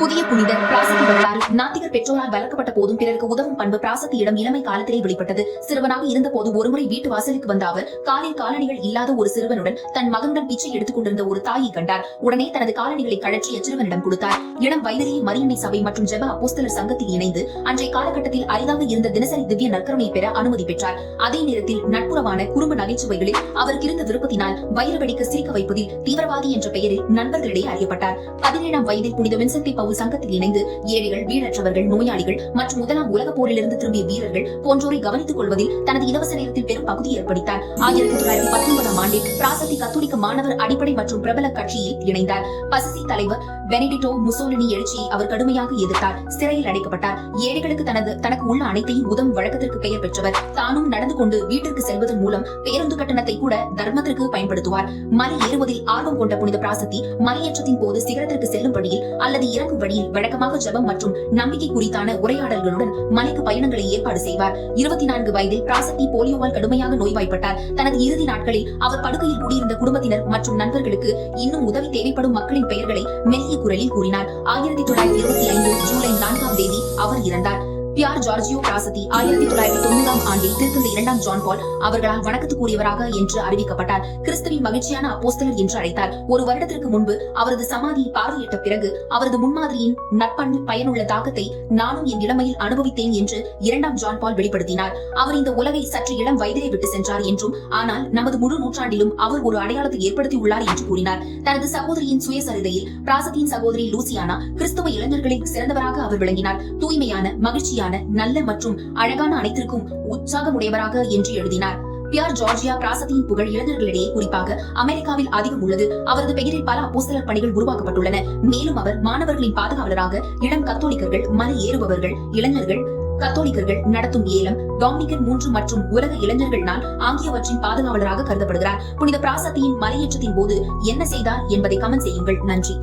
புதிய புனிதர் பிராசதி வரலாறு. நாத்திகர் பெற்றோரால் வளர்க்கப்பட்ட போதும் பிறருக்கு உதவும் பண்பு பிராசத்தியிடம் இளமை காலத்திலே வெளிப்பட்டது. சிறுவனாக இருந்த போது ஒருமுறை வீட்டு வாசலுக்கு வந்த அவர் காலில் காலணிகள் இல்லாத ஒரு சிறுவனுடன் தன் மகனுடன் பிச்சை எடுத்துக் கொண்டிருந்த ஒரு தாயை கண்டார். உடனே தனது காலணிகளை கழற்றி அச்சிறுவனிடம் கொடுத்தார். இளம் வயதிலேயே மரியன்னை சபை மற்றும் ஜெப அப்போஸ்தலர் சங்கத்தில் இணைந்து அன்றைய காலகட்டத்தில் அரிதாக இருந்த தினசரி திவ்ய நற்கரமை பெற அனுமதி பெற்றார். அதே நேரத்தில் நட்புறவான குடும்ப நகைச்சுவைகளில் அவருக்கு இருந்த விருப்பத்தினால் வயிறு வெடிக்க சிரிக்க வைப்பதில் தீவிரவாதி என்ற பெயரில் நண்பர்களிடையே அறியப்பட்டார். பதினேழாம் வயதில் புனித வின்சென்டி பவுல் சங்கத்தில் இணைந்து ஏழைகள் வீடற்றவர்கள் நோயாளிகள் மற்றும் முதலாம் உலகப் போரிலிருந்து திரும்பிய வீரர்கள் போன்றோரை கவனித்துக் கொள்வதில் தனது இலவச நேரத்தில் பெரும் பகுதி ஏற்படுத்தார். ஆயிரத்தி தொள்ளாயிரத்தி பத்தொன்பதாம் ஆண்டில் பிராசதி கத்தோலிக்க மாணவர் அடிப்படை மற்றும் பிரபல கட்சியில் இணைந்தார். பசிசி தலைவர் பெனிடிட்டோ முசோலினி எழுச்சியை அவர் கடுமையாக எதிர்த்தார். சிறையில் அடைக்கப்பட்டார். ஏழைகளுக்கு தனது தனக்கு உள்ள அனைத்தையும் உதவும் வழக்கத்திற்கு பெயர் பெற்றவர். தானும் நடந்து கொண்டு வீட்டிற்கு செல்வதன் மூலம் பேருந்து கட்டணத்தை கூட தர்மத்திற்கு பயன்படுத்துவார். மலை ஏறுவதில் ஆர்வம் கொண்ட புனித பிராசத்தி மலையேற்றத்தின் போது சிகரத்திற்கு செல்லும் வழியில் அல்லது இறங்கும் வழியில் வழக்கமாக ஜபம் மற்றும் நம்பிக்கை குறித்தான உரையாடல்களுடன் மலைக்கு பயணங்களை ஏற்பாடு செய்வார். இருபத்தி நான்கு வயதில் பிராசத்தி போலியோவால் கடுமையாக நோய்வாய்ப்பட்டார். தனது இறுதி நாட்களில் அவர் படுக்கையில் கூடியிருந்த குடும்பத்தினர் மற்றும் நண்பர்களுக்கு இன்னும் உதவி தேவைப்படும் மக்களின் பெயர்களை மெல்லிய குரலில் கூறினார். ஆயிரத்தி தொள்ளாயிரத்தி இருபத்தி ஐந்து ஜூலை நான்காம் தேதி அவர் இறந்தார். பியார் ஜார்ஜியோ பிராசதி ஆயிரத்தி தொள்ளாயிரத்தி தொண்ணூறாம் ஆண்டில் திருத்தந்தை இரண்டாம் ஜான் பால் அவர்களால் வணக்கத்துக்குரியவராக என்று அறிவிக்கப்பட்டார். கிறிஸ்துவின் மகிழ்ச்சியான அப்போஸ்தலர் என்று அழைத்தார். ஒரு வருடத்திற்கு முன்பு அவரது சமாதியை பார்வையிட்ட பிறகு அவரது முன்மாதிரியின் நற்பண்பு பயனுள்ள தாக்கத்தை நானும் என் இளமையில் அனுபவித்தேன் என்று இரண்டாம் ஜான் பால் வெளிப்படுத்தினார். அவர் இந்த உலகை சற்று இளம் வயதிலே விட்டு சென்றார் என்றும் ஆனால் நமது முழு நூற்றாண்டிலும் அவர் ஒரு அடையாளத்தை ஏற்படுத்தியுள்ளார் என்று கூறினார். தனது சகோதரியின் சுயசரிதையில் பிராசத்தின் சகோதரி லூசியானா கிறிஸ்துவ இளைஞர்களில் சிறந்தவராக அவர் விளங்கினார். தூய்மையான மகிழ்ச்சியான நல்ல மற்றும் அழகான அனைத்திற்கும் உற்சாகம் உடையவராக என்று எழுதினார். பியார் ஜார்ஜியா பிராசத்தியின் புகழ் இளைஞர்களிடையே குறிப்பாக அமெரிக்காவில் அதிகம் உள்ளது. அவரது பெயரில் பல அப்போஸ்தலர் பணிகள் உருவாக்கப்பட்டுள்ளன. மேலும் அவர் மாணவர்களின் பாதுகாவலராக இளம் கத்தோலிக்கர்கள் மலை ஏறுபவர்கள் இளைஞர்கள் கத்தோலிக்கர்கள் நடத்தும் ஏலம் டாமினிகன் மூன்று மற்றும் உலக இளைஞர்கள் நாள் ஆகியவற்றின் பாதுகாவலராக கருதப்படுகிறார். புனித பிராசத்தியின் மலையேற்றத்தின் போது என்ன செய்தார் என்பதை கமெண்ட் செய்யுங்கள். நன்றி.